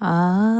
啊。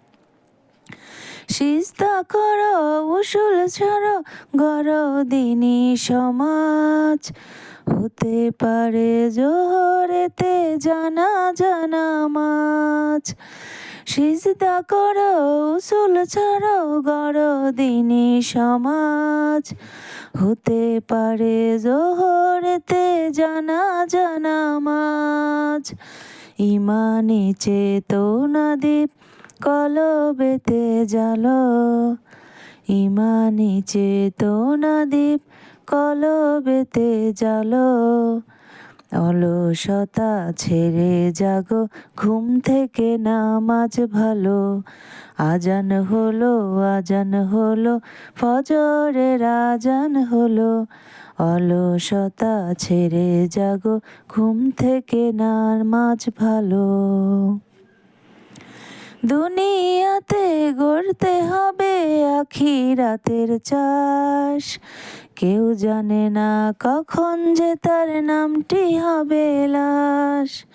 সিস্তা করো, উসুল ছাড়ো গর দিনী সমাজ। হতে পারে জোহরেতে জানা জানা মাছ। সিজদা করো, উসুল ছাড়ো গর দিনী সমাজ। হতে পারে জোহরেতে জানা জানা মাছ। ইমানে চেতনা দ্বীপ কলবেতে জালো ইমানি চেতনা দ্বীপ কলবেতে জালো অলসতা ছেড়ে জাগো, ঘুম থেকে নামাজ ভালো। আজান হলো আজান হলো, ফজরের আজান হলো। অলসতা ছেড়ে জাগো, ঘুম থেকে নামাজ ভালো। দুনিয়াতে গড়তে হবে আখিরাতের চাষ। কেউ জানে না কখন যে তার নামটি হবে লাশ।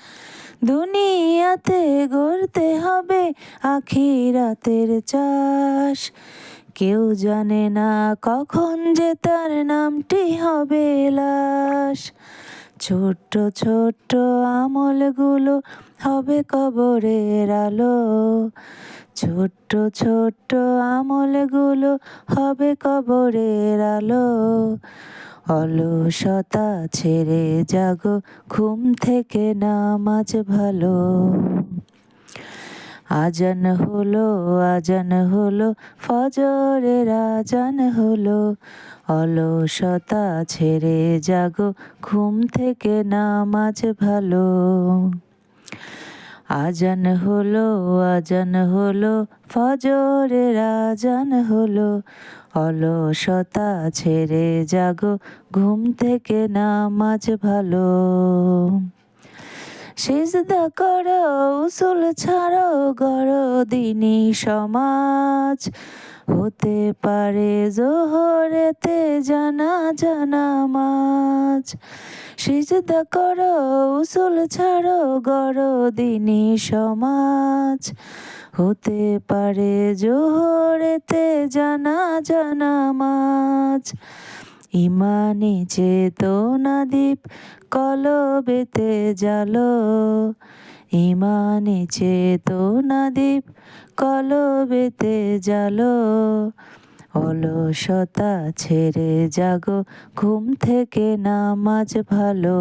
দুনিয়াতে গড়তে হবে আখিরাতের চাষ। কেউ জানে না কখন যে তার নামটি হবে লাশ। ছোট্ট ছোট্ট আমলগুলো হবে কবরের আলো। ছোট্ট ছোট্ট আমলগুলো হবে কবরের আলো। অলসতা ছেড়ে যাগো, ঘুম থেকে নামাজ ভালো। আজান হলো আজান হলো, ফজরের আজান হলো। অলসতা ছেড়ে জাগো ঘুম থেকে নামাজ ভালো। আজান হলো আজান হলো, ফজরের আজান হলো। অলসতা ছেড়ে জাগো ঘুম থেকে নামাজ ভালো। সেজদা করো, উসুল ছাড়ো গড় দিনী সমাজ। হতে পারে জোহরেতে জানা জানা মাছ। সিজদা করো, উসুল ছাড়ো গড় দিনী সমাজ। হতে পারে জোহরেতে জানা জানা মাছ। ইমানি চেতনা দ্বীপ কলবেতে জালো ইমানি চেতনা দ্বীপ কলবেতে জালো অলসতা ছেড়ে জাগো, ঘুম থেকে নামাজ ভালো।